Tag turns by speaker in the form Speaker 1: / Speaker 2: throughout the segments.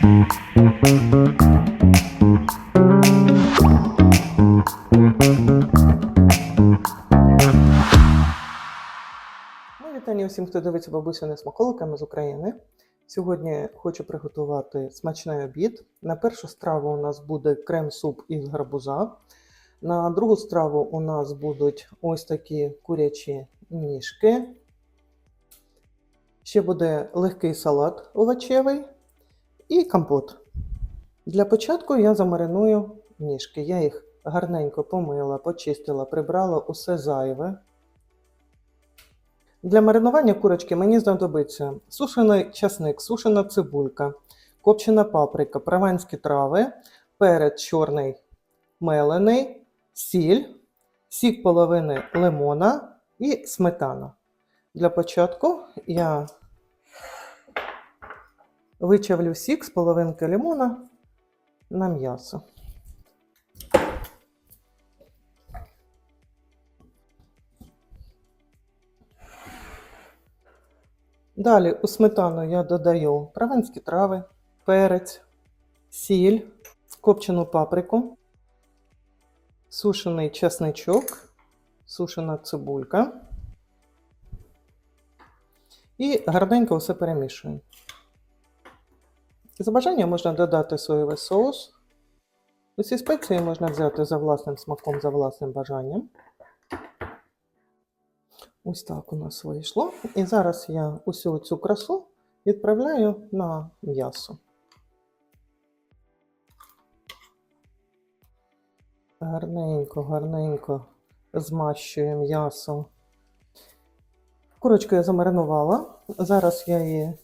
Speaker 1: Вітання усім, хто дивиться бабусями смаколиками з України. Сьогодні хочу приготувати смачний обід. На першу страву у нас буде крем-суп із гарбуза. На другу страву у нас будуть ось такі курячі ніжки. Ще буде легкий салат овочевий і компот. Для початку я замариную ніжки. Я їх гарненько помила, почистила, прибрала усе зайве. Для маринування курочки мені знадобиться сушений часник, сушена цибулька, копчена паприка, прованські трави, перець чорний мелений, сіль, сік половини лимона і сметана. Для початку я вичавлю сік з половинки лимона на м'ясо. Далі у сметану я додаю прованські трави, перець, сіль, копчену паприку, сушений чесничок, сушена цибулька. І гарненько все перемішую. За бажанням можна додати соєвий соус. Усі спеції можна взяти за власним смаком, за власним бажанням. Ось так у нас вийшло. І зараз я усю цю красу відправляю на м'ясо. Гарненько, гарненько змащую м'ясо. Курочку я замаринувала. Зараз я її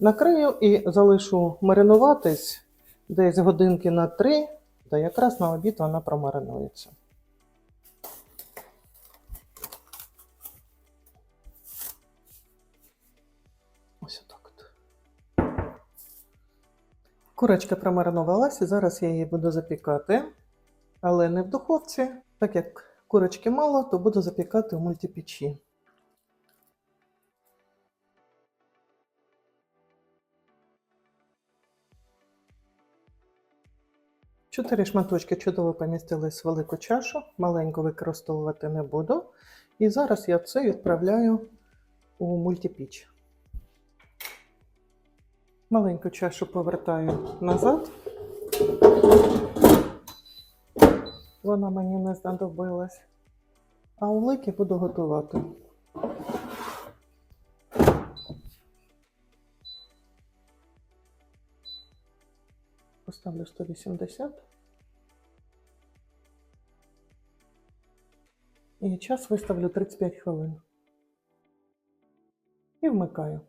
Speaker 1: накрию і залишу маринуватись десь годинки на три, та якраз на обід вона промаринується. Ось отак от. Курочка промаринувалася, зараз я її буду запікати, але не в духовці. Так як курочки мало, то буду запікати в мультипечі. Чотири шматочки чудово помістились в велику чашу, маленьку використовувати не буду. І зараз я це відправляю у мультипіч. Маленьку чашу повертаю назад. Вона мені не знадобилась. А улики буду готувати. Поставлю 180. І час виставлю 35 хвилин. І вмикаю.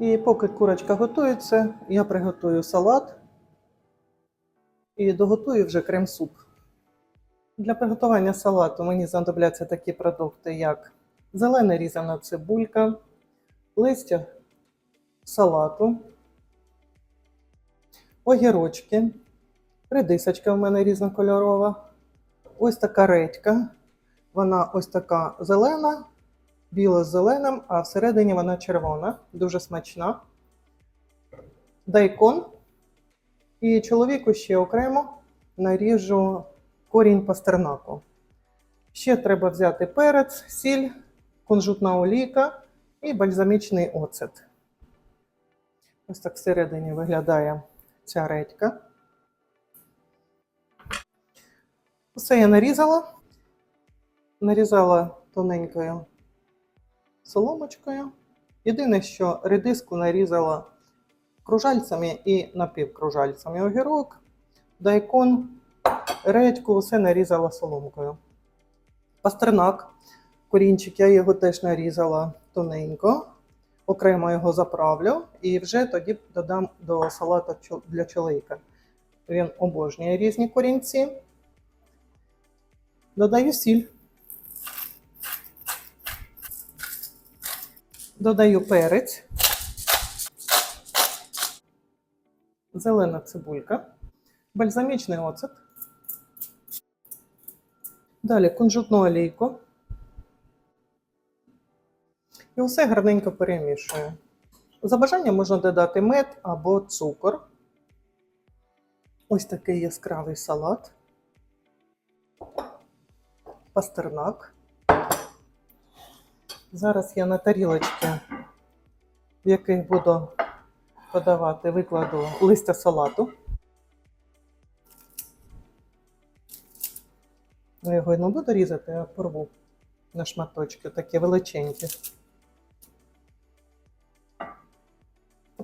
Speaker 1: І поки курочка готується, я приготую салат і доготую вже крем-суп. Для приготування салату мені знадобляться такі продукти, як зелена різана цибулька, листя салату, огірочки, редисочка в мене різнокольорова, ось така редька, вона ось така зелена біла з зеленим, а всередині вона червона, дуже смачна. Дайкон. І чоловіку ще окремо наріжу корінь пастернаку. Ще треба взяти перець, сіль, кунжутна олійка і бальзамічний оцет. Ось так всередині виглядає ця редька. Усе я нарізала. Нарізала тоненькою соломочкою. Єдине, що редиску нарізала кружальцями і напівкружальцями огірок, дайкон, редьку, все нарізала соломкою. Пастернак, корінчик, я його теж нарізала тоненько, окремо його заправлю і вже тоді додам до салату для чоловіка. Він обожнює різні корінці. Додаю сіль. Додаю перець, зелена цибулька, бальзамічний оцет. Далі кунжутну олійку. І все гарненько перемішую. За бажанням можна додати мед або цукор. Ось такий яскравий салат. Пастернак. Зараз я на тарілочки, в яких буду подавати, викладу листя салату. Я його не буду різати, а порву на шматочки, такі величенькі.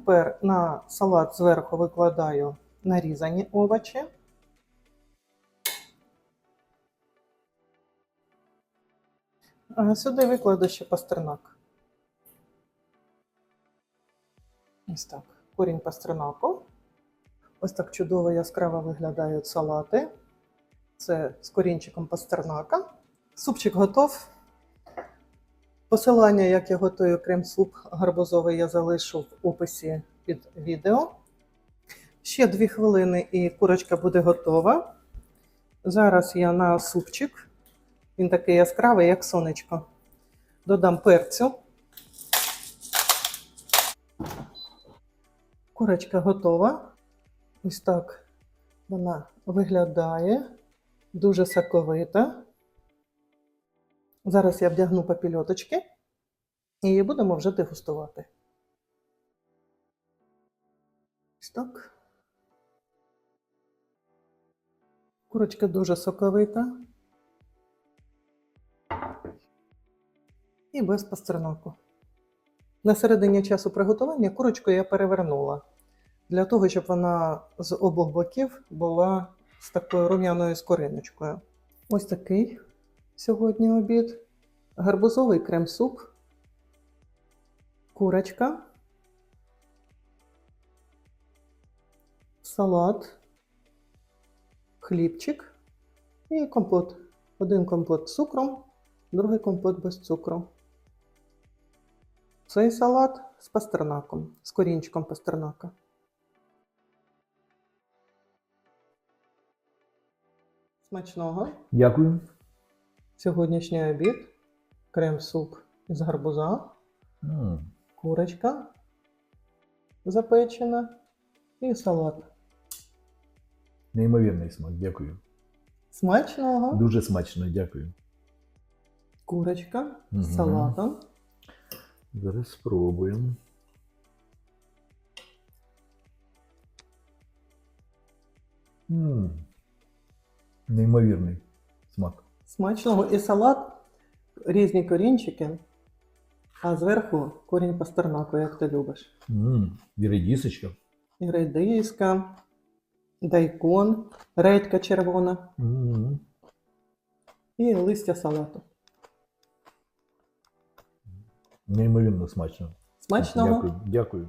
Speaker 1: Тепер на салат зверху викладаю нарізані овочі. Сюди викладу ще пастернак. Ось так. Корінь пастернаку. Ось так чудово яскраво виглядають салати. Це з корінчиком пастернака. Супчик готов. Посилання, як я готую крем-суп гарбузовий, я залишу в описі під відео. Ще дві хвилини і курочка буде готова. Зараз я на супчик. Він такий яскравий, як сонечко. Додам перцю. Курочка готова. Ось так вона виглядає. Дуже соковита. Зараз я вдягну папільоточки і будемо вже дегустувати. Ось так. Курочка дуже соковита. І без пастернаку. На середині часу приготування курочку я перевернула для того, щоб вона з обох боків була з такою рум'яною скориночкою. Ось такий сьогодні обід. Гарбузовий крем-суп, курочка, салат, хлібчик і компот. Один компот з цукром, другий компот без цукру. Цей салат з пастернаком, з корінчиком пастернака. Смачного.
Speaker 2: Дякую.
Speaker 1: Сьогоднішній обід. Крем-суп з гарбуза,
Speaker 2: М,
Speaker 1: курочка запечена і салат.
Speaker 2: Неймовірний смак, дякую.
Speaker 1: Смачного.
Speaker 2: Дуже смачно, дякую.
Speaker 1: Курочка
Speaker 2: Мгм.
Speaker 1: з салатом.
Speaker 2: Зараз спробуємо. М, Неймовірний смак.
Speaker 1: Смачного і салат, різні корінчики, а зверху корінь пастернаку, як ти любиш.
Speaker 2: М, І редісочка.
Speaker 1: І редиска, дайкон, редька червона
Speaker 2: М,
Speaker 1: і листя салату.
Speaker 2: Неймовірно смачно.
Speaker 1: Смачного.
Speaker 2: Дякую. Дякую.